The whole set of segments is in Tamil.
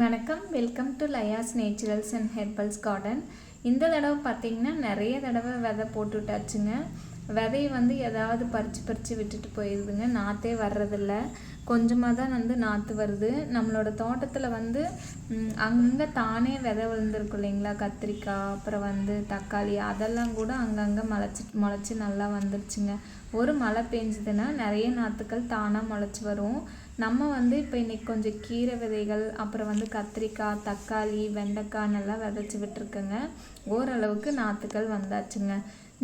வணக்கம். Welcome to Laya's naturals and herbals garden இந்த தடவை பார்த்தீங்கன்னா நிறைய தடவை விதை போட்டு விட்டாச்சுங்க விதையை வந்து எதாவது பறித்து பறித்து விட்டுட்டு போயிடுதுங்க நாற்றே வர்றதில்ல. கொஞ்சமாக தான் வந்து நாற்று வருது. நம்மளோட தோட்டத்தில் வந்து அங்கங்கே தானே விதை விழுந்திருக்கும் இல்லைங்களா? கத்திரிக்காய் அப்புறம் வந்து தக்காளி அதெல்லாம் கூட அங்கங்கே முளைச்சி முளைச்சி நல்லா வந்துருச்சுங்க. ஒரு மழை பெஞ்சதுன்னா நிறைய நாற்றுக்கள் தானாக முளைச்சி வரும். நம்ம வந்து இப்போ இன்றைக்கி கொஞ்சம் கீரை விதைகள் அப்புறம் வந்து கத்திரிக்காய் தக்காளி வெண்டைக்காய் நல்லா விதைச்சி விட்டுருக்கேங்க. ஓரளவுக்கு நாற்றுக்கள் வந்தாச்சுங்க.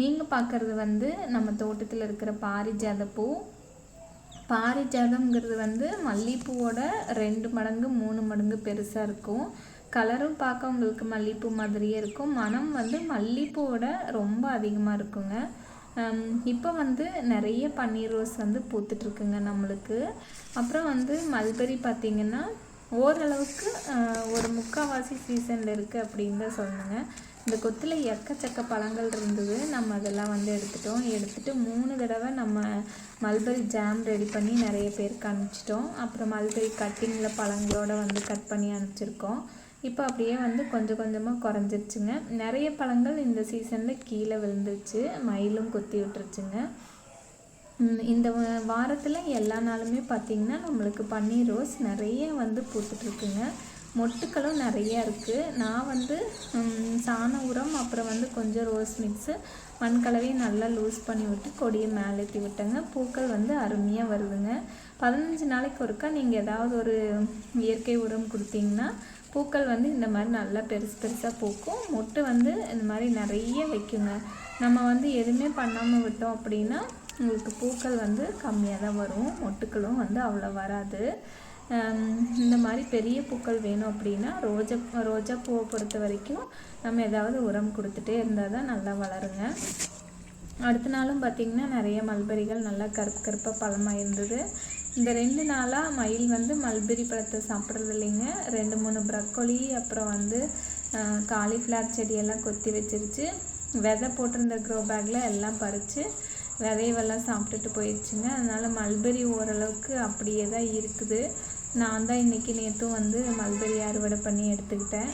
நீங்கள் பார்க்குறது வந்து நம்ம தோட்டத்தில் இருக்கிற பாரிஜாத பூ பாரிஜாதம்ங்கிறது வந்து மல்லிகைப்பூவோட ரெண்டு மடங்கு மூணு மடங்கு பெருசாக இருக்கும். கலரும் பார்க்க உங்களுக்கு மல்லிகைப்பூ மாதிரியே இருக்கும். மனம் வந்து மல்லிகைப்பூவோட ரொம்ப அதிகமாக இருக்குங்க. இப்போ வந்து நிறைய பன்னீர் ரோஸ் வந்து பூத்துட்ருக்குங்க நம்மளுக்கு. அப்புறம் வந்து மல்பெரி பார்த்திங்கன்னா ஓரளவுக்கு ஒரு முக்கால்வாசி சீசனில் இருக்குது அப்படின்னு தான் சொல்லணுங்க இந்த கொத்தில் எக்கச்சக்க பழங்கள் இருந்தது. நம்ம அதெல்லாம் வந்து எடுத்துட்டோம். எடுத்துகிட்டு மூணு தடவை நம்ம மல்பெரி ஜாம் ரெடி பண்ணி நிறைய பேருக்கு அனுப்பிச்சிட்டோம். அப்புறம் மல்பெரி கட்டிங்கில் பழங்களோட வந்து கட் பண்ணி அனுப்பிச்சிருக்கோம். இப்போ அப்படியே வந்து கொஞ்சம் கொஞ்சமாக குறைஞ்சிருச்சுங்க. நிறைய பழங்கள் இந்த சீசனில் கீழே விழுந்துருச்சு. மயிலும் கொத்தி விட்டுருச்சுங்க. இந்த வாரத்தில் எல்லா நாளுமே பார்த்திங்கன்னா நம்மளுக்கு பன்னீர் ரோஸ் நிறைய வந்து பூத்துட்ருக்குங்க மொட்டுக்களும் நிறைய இருக்குது நான் வந்து சாண உரம் அப்புறம் வந்து கொஞ்சம் ரோஸ் மிக்ஸு மண்கலவையும் நல்லா லூஸ் பண்ணி விட்டு கொடியை மேலே ஏற்றி விட்டேங்க. பூக்கள் வந்து அருமையாக வருதுங்க. பதினஞ்சு நாளைக்கு ஒருக்கா நீங்கள் ஏதாவது ஒரு இயற்கை உரம் கொடுத்தீங்கன்னா பூக்கள் வந்து இந்த மாதிரி நல்லா பெருசு பெருசாக பூக்கும். மொட்டு வந்து இந்த மாதிரி நிறைய வைக்குங்க. நம்ம வந்து எதுவுமே பண்ணாமல் விட்டோம் அப்படின்னா உங்களுக்கு பூக்கள் வந்து கம்மியாக தான் வரும். மொட்டுக்களும் வந்து அவ்வளோ வராது. இந்த மாதிரி பெரிய பூக்கள் வேணும் அப்படின்னா ரோஜா ரோஜா பூவை பொறுத்த வரைக்கும் நம்ம ஏதாவது உரம் கொடுத்துட்டே இருந்தால் தான் நல்லா வளருங்க. அடுத்த நாளும் பார்த்திங்கன்னா நிறைய மல்பெரிகள் நல்லா கருப்பு கருப்பாக பழமாக இருந்தது. இந்த ரெண்டு நாளாக மயில் வந்து மல்பெரி பழத்தை சாப்பிட்றது இல்லைங்க. ரெண்டு மூணு ப்ரக்கோலி அப்புறம் வந்து காலிஃப்ளவர் செடியெல்லாம் கொத்தி வச்சிருச்சு. விதை போட்டிருந்த க்ரோ பேக்கில் எல்லாம் பறித்து விதைவெல்லாம் சாப்பிட்டுட்டு போயிடுச்சுங்க அதனால் மல்பெரி ஓரளவுக்கு அப்படியே தான் இருக்குது. நான் தான் இன்றைக்கி நேற்றும் வந்து மல்பெரி அறுவடை பண்ணி எடுத்துக்கிட்டேன்.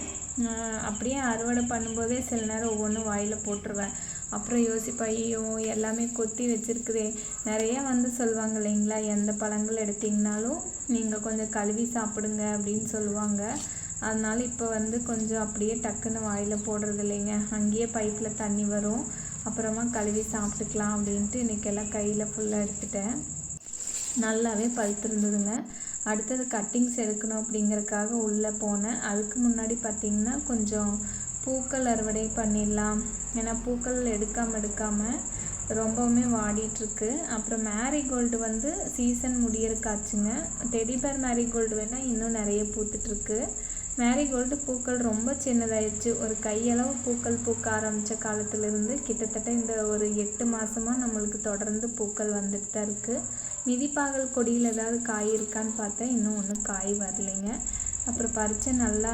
அப்படியே அறுவடை பண்ணும்போதே சில நேரம் ஒவ்வொன்றும் வாயில் போட்டுருவேன். அப்புறம் யோசிப்பா ஐயோ எல்லாமே கொத்தி வச்சுருக்குதே. நிறைய வந்து சொல்லுவாங்க இல்லைங்களா? எந்த பழங்கள் எடுத்திங்கனாலும் நீங்கள் கொஞ்சம் கழுவி சாப்பிடுங்க அப்படின்னு சொல்லுவாங்க. அதனால் இப்போ வந்து கொஞ்சம் அப்படியே டக்குன்னு வாயில் போடுறது இல்லைங்க. அங்கேயே பைப்பில் தண்ணி வரும். அப்புறமா கழுவி சாப்பிட்டுக்கலாம் அப்படின்ட்டு இன்றைக்கெல்லாம் கையில் ஃபுல்லாக எடுத்துட்டேன். நல்லாவே பழுத்திருந்ததுங்க. அடுத்தது கட்டிங்ஸ் எடுக்கணும் அப்படிங்கிறதுக்காக உள்ளே போனேன். அதுக்கு முன்னாடி பார்த்திங்கன்னா கொஞ்சம் பூக்கள் அறுவடை பண்ணிடலாம். ஏன்னா பூக்கள் எடுக்காமல் எடுக்காமல் ரொம்பவுமே வாடிட்டுருக்கு. அப்புறம் மேரிகோல்டு வந்து சீசன் முடியறக்காச்சுங்க. டெடிபேர் மேரிகோல்டு வேணால் இன்னும் நிறைய பூத்துட்ருக்கு மேரிகோல்டு பூக்கள் ரொம்ப சின்னதாயிடுச்சு ஒரு கையளவு பூக்கள் பூக்க ஆரம்பித்த காலத்துலேருந்து கிட்டத்தட்ட இந்த ஒரு எட்டு மாதமாக நம்மளுக்கு தொடர்ந்து பூக்கள் வந்துட்டு தான் இருக்குது மிதிப்பாகல் கொடியில் ஏதாவது காய் இருக்கான்னு பார்த்தா இன்னும் ஒன்றும் காய் வரலைங்க. அப்புறம் பறித்து நல்லா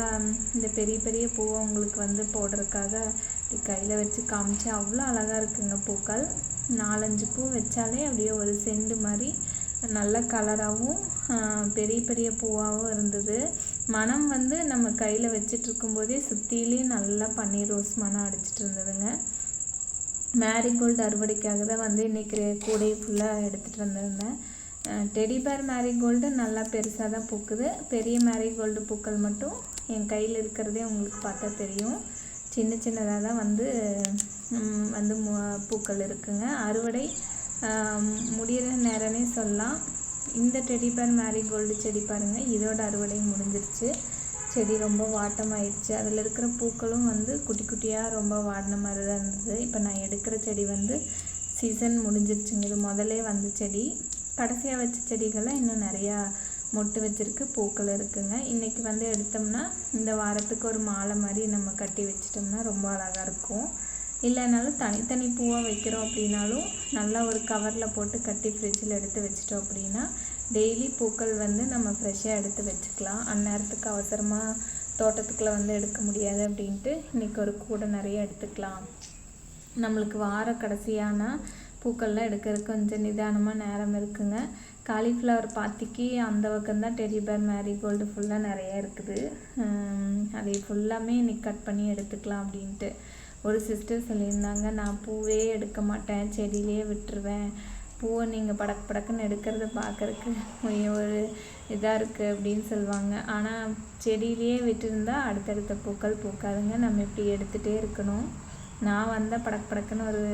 இந்த பெரிய பெரிய பூவை உங்களுக்கு வந்து போடுறதுக்காக கையில் வச்சு காமிச்சு அவ்வளோ அழகாக இருக்குங்க பூக்கள். நாலஞ்சு பூ வச்சாலே அப்படியே ஒரு செண்டு மாதிரி நல்ல கலராகவும் பெரிய பெரிய பூவாகவும் இருந்தது. மனம் வந்து நம்ம கையில் வச்சிட்டு இருக்கும்போதே சுற்றிலையும் நல்லா பன்னீர் ரோஸ் மனம் அடிச்சிட்டு இருந்ததுங்க. மேரிகோல்டு அறுவடைக்காக தான் வந்து இன்றைக்கி கூடையை ஃபுல்லாக எடுத்துகிட்டு வந்திருந்தேன். டெடிபேர் மேரிகோல்டு நல்லா பெருசாக தான் பூக்குது. பெரிய மேரிகோல்டு பூக்கள் மட்டும் என் கையில் இருக்கிறதே உங்களுக்கு பார்த்தா தெரியும். சின்ன சின்னதாக தான் வந்து வந்து பூக்கள் இருக்குங்க. அறுவடை முடிகிற நேரமே சொல்லலாம். இந்த டெடிபேர் மேரிகோல்டு செடி பாருங்கள் இதோட அறுவடை முடிஞ்சிருச்சு. செடி ரொம்ப வாட்டமாயிடுச்சு அதில் இருக்கிற பூக்களும் வந்து குட்டி குட்டியாக ரொம்ப வாடின மாதிரி தான் இருந்தது. இப்போ நான் எடுக்கிற செடி வந்து சீசன் முடிஞ்சிருச்சுங்க. இது முதலே வந்த செடி. கடைசியாக வச்ச செடிகளில் இன்னும் நிறையா மொட்டு வச்சுருக்கு பூக்கள் இருக்குங்க. இன்றைக்கி வந்து எடுத்தோம்னா இந்த வாரத்துக்கு ஒரு மாலை மாதிரி நம்ம கட்டி வச்சிட்டோம்னா ரொம்ப அழகாக இருக்கும். இல்லைனாலும் தனித்தனி பூவாக வைக்கிறோம் அப்படின்னாலும் நல்லா ஒரு கவரில் போட்டு கட்டி ஃப்ரிட்ஜில் எடுத்து வச்சிட்டோம் அப்படின்னா டெய்லி பூக்கள் வந்து நம்ம ஃப்ரெஷ்ஷாக எடுத்து வச்சுக்கலாம். அந்நேரத்துக்கு அவசரமாக தோட்டத்துக்குள்ளே வந்து எடுக்க முடியாது அப்படின்ட்டு இன்றைக்கி ஒரு கூடை நிறைய எடுத்துக்கலாம். நம்மளுக்கு வார கடைசியானால் பூக்கள்லாம் எடுக்கிறதுக்கு கொஞ்சம் நிதானமாக நேரம் இருக்குங்க. காலிஃப்ளவர் பாத்திக்கு அந்த பக்கம் தான் மேரிகோல்டு ஃபுல்லாக நிறைய இருக்குது. அதை ஃபுல்லாமே இன்னைக்கு கட் பண்ணி எடுத்துக்கலாம் அப்படின்ட்டு. ஒரு சிஸ்டர் சொல்லியிருந்தாங்க நான் பூவே எடுக்க மாட்டேன் செடியிலேயே விட்டுருவேன். பூவை நீங்கள் படக்கு படக்குன்னு எடுக்கிறத பார்க்கறக்கு ஒரு இதாக இருக்குது அப்படின்னு சொல்லுவாங்க. ஆனால் செடியிலேயே விட்டுருந்தா அடுத்தடுத்த பூக்கள் பூக்காதுங்க. நம்ம இப்படி எடுத்துகிட்டே இருக்கணும். நான் வந்தால் படக்கு படக்குன்னு ஒரு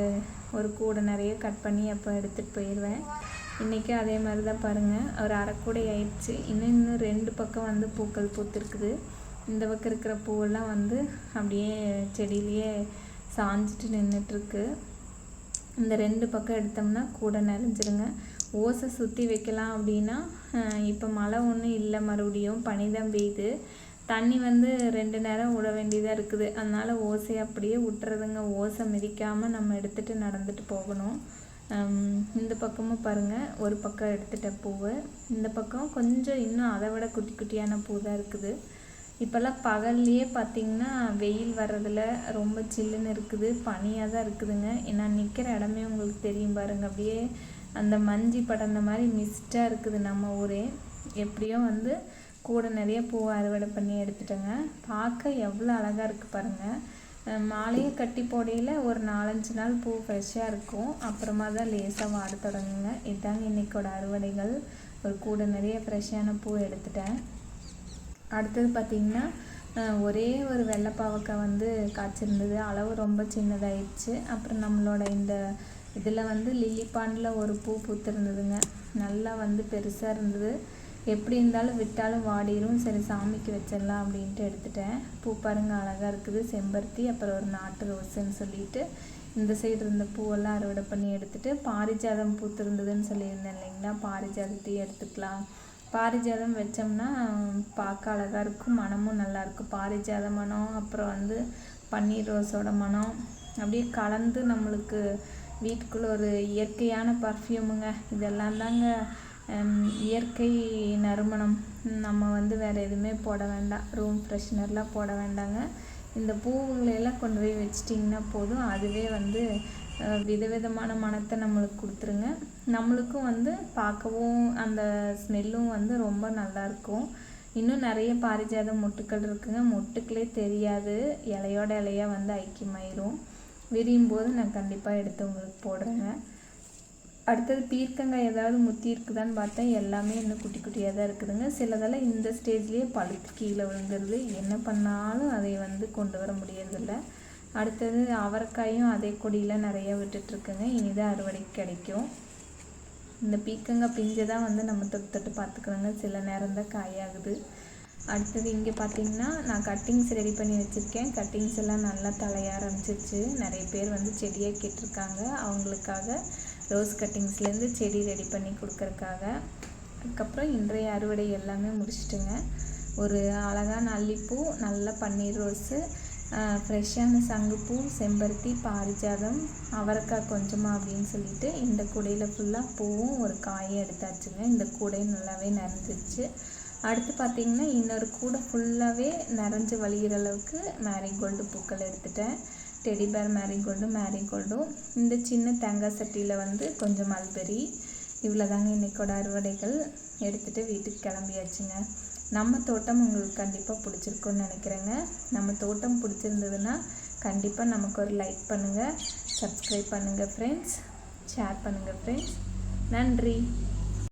ஒரு கூடை நிறைய கட் பண்ணி அப்போ எடுத்துகிட்டு போயிடுவேன் இன்றைக்கி அதே மாதிரி தான் பாருங்கள் ஒரு அரைக்கூடை ஆயிடுச்சு. இன்னும் இன்னும் ரெண்டு பக்கம் வந்து பூக்கள் பூத்துருக்குது. இந்த பக்கம் இருக்கிற பூவெல்லாம் வந்து அப்படியே செடியிலேயே சாஞ்சிட்டு நின்றுட்டுருக்கு இந்த ரெண்டு பக்கம் எடுத்தோம்னா கூட நிறைஞ்சிருங்க. ஓசை சுற்றி வைக்கலாம் அப்படின்னா இப்போ மழை ஒன்றும் இல்லை. மறுபடியும் பனி தான் பெய்யுது. தண்ணி வந்து ரெண்டு நேரம் விட வேண்டியதாக இருக்குது. அதனால் ஓசையை அப்படியே விட்டுறதுங்க ஓசை மிதிக்காமல் நம்ம எடுத்துகிட்டு நடந்துட்டு போகணும். இந்த பக்கமும் பாருங்கள் ஒரு பக்கம் எடுத்துட்ட பூவை. இந்த பக்கம் கொஞ்சம் இன்னும் அதை விட குட்டி குட்டியான பூ தான் இருக்குது. இப்போல்லாம் பகல்லையே பார்த்திங்கன்னா வெயில் வர்றதில் ரொம்ப சில்லுன்னு இருக்குது. பனியாக தான் இருக்குதுங்க. நான் நிற்கிற இடமே உங்களுக்கு தெரியும் பாருங்க. அப்படியே அந்த மஞ்சி படர்ந்த மாதிரி மிஸ்டாக இருக்குது நம்ம ஊரே. எப்படியோ வந்து கூட நிறைய பூ அறுவடை பண்ணி எடுத்துட்டேங்க. பார்க்க எவ்வளோ அழகாக இருக்குது பாருங்கள் மாலையை கட்டி போடையில் ஒரு நாலஞ்சு நாள் பூ ஃப்ரெஷ்ஷாக இருக்கும். அப்புறமா தான் லேசாக வாட தொடங்குங்க. இதுதாங்க இன்றைக்கோட அறுவடைகள். ஒரு கூட நிறைய ஃப்ரெஷ்ஷான பூ எடுத்துட்டேன். அடுத்தது பார்த்திங்கன்னா ஒரே ஒரு வெள்ளை பாவக்காய் வந்து காய்ச்சிருந்தது. அளவு ரொம்ப சின்னதாயிடுச்சு. அப்புறம் நம்மளோட இந்த இதில் வந்து லில்லி பாண்டில் ஒரு பூ பூத்திருந்ததுங்க. நல்லா வந்து பெருசாக இருந்தது. எப்படி இருந்தாலும் விட்டாலும் வாடிரும். சரி சாமிக்கு வச்சிடலாம் அப்படின்ட்டு எடுத்துட்டேன். பூ பாருங்க அழகாக இருக்குது. செம்பருத்தி அப்புறம் ஒரு நாட்டு ரோஸுன்னு சொல்லிட்டு இந்த சைடு இருந்த பூவெல்லாம் அறுவடை பண்ணி எடுத்துட்டு பாரிஜாதம் பூத்திருந்ததுன்னு சொல்லியிருந்தேன் இல்லைங்களா? பாரிஜாதத்தையும் எடுத்துக்கலாம். பாரிஜாதம் வச்சோம்னா பார்க்க அழகாக இருக்கும். மனமும் நல்லாயிருக்கும் பாரிஜாத மனம் அப்புறம் வந்து பன்னீர் ரோஸோட மனம். அப்படியே கலந்து நம்மளுக்கு வீட்டுக்குள்ளே ஒரு இயற்கையான பர்ஃப்யூமுங்க இதெல்லாம் தாங்க இயற்கை நறுமணம் நம்ம வந்து வேறு எதுவுமே போட வேண்டாம். ரூம் ஃப்ரெஷ்னர்லாம் போட வேண்டாங்க. இந்த பூவுங்களையெல்லாம் கொண்டு போய் வச்சிட்டிங்கன்னா போதும். அதுவே வந்து விதவிதமான மணத்தை நம்மளுக்கு கொடுத்துருங்க. நம்மளுக்கும் வந்து பார்க்கவும் அந்த ஸ்மெல்லும் வந்து ரொம்ப நல்லாயிருக்கும் இன்னும் நிறைய பாரிஜாத மொட்டுக்கள் இருக்குங்க. மொட்டுக்களே தெரியாது. இலையோட இலையாக வந்து ஐக்கியமாயிரும். விரியும் போது நான் கண்டிப்பாக எடுத்து உங்களுக்கு போடுறேங்க. அடுத்தது பீர்க்கங்காய் ஏதாவது முத்தி இருக்குதான்னு பார்த்தா எல்லாமே இன்னும் குட்டி குட்டியாக தான் இருக்குதுங்க. சிலதெல்லாம் இந்த ஸ்டேஜ்லேயே பழுத்து கீழே விழுந்துருது. என்ன பண்ணாலும் அதை வந்து கொண்டு வர முடியறதில்ல. அடுத்தது அவரைக்காயும் அதே கொடியில் நிறைய விட்டுட்ருக்குங்க இனிதான் அறுவடை கிடைக்கும். இந்த பீக்கங்காய் பிஞ்சை தான் வந்து நம்ம தொட்டு தொட்டு பார்த்துக்கிறோங்க சில நேரம் தான் காயாகுது. அடுத்தது இங்கே பார்த்தீங்கன்னா நான் கட்டிங்ஸ் ரெடி பண்ணி வச்சுருக்கேன். கட்டிங்ஸ் எல்லாம் நல்லா தலைய ஆரம்பிச்சிருச்சு. நிறைய பேர் வந்து செடியாக கேட்டிருக்காங்க. அவங்களுக்காக ரோஸ் கட்டிங்ஸ்லேருந்து செடி ரெடி பண்ணி கொடுக்குறக்காக அதுக்கப்புறம் இன்றைய அறுவடை எல்லாமே முடிச்சிட்டுங்க. ஒரு அழகான அல்லிப்பூ நல்ல பன்னீர் ரோஸு ஃப்ரெஷ்ஷான சங்குப்பூ செம்பருத்தி பாரிஜாதம் அவரைக்காய் கொஞ்சமாக அப்படின்னு சொல்லிட்டு இந்த கூடையில் ஃபுல்லாக பூவும் ஒரு காயும் எடுத்தாச்சுங்க. இந்த கூடை நல்லாவே நிறைஞ்சிருச்சு. அடுத்து பார்த்தீங்கன்னா இன்னொரு கூடை ஃபுல்லாகவே நிறைஞ்சு வழிகிற அளவுக்கு மேரிகோல்டு பூக்கள் எடுத்துட்டேன். டெடி பேர் மேரிகோல்டும் இந்த சின்ன தேங்காய் சட்டியில் வந்து கொஞ்சம் மல்பெரி இவ்வளோதாங்க இன்னைக்கோட அறுவடைகள். எடுத்துகிட்டு வீட்டுக்கு கிளம்பியாச்சுங்க. நம்ம தோட்டம் உங்களுக்கு கண்டிப்பாக பிடிச்சிருக்குன்னு நினைக்கிறேங்க. நம்ம தோட்டம் பிடிச்சிருந்ததுன்னா கண்டிப்பாக நமக்கு ஒரு லைக் பண்ணுங்கள் சப்ஸ்கிரைப் பண்ணுங்கள் ஃப்ரெண்ட்ஸ் ஷேர் பண்ணுங்கள் ஃப்ரெண்ட்ஸ் நன்றி.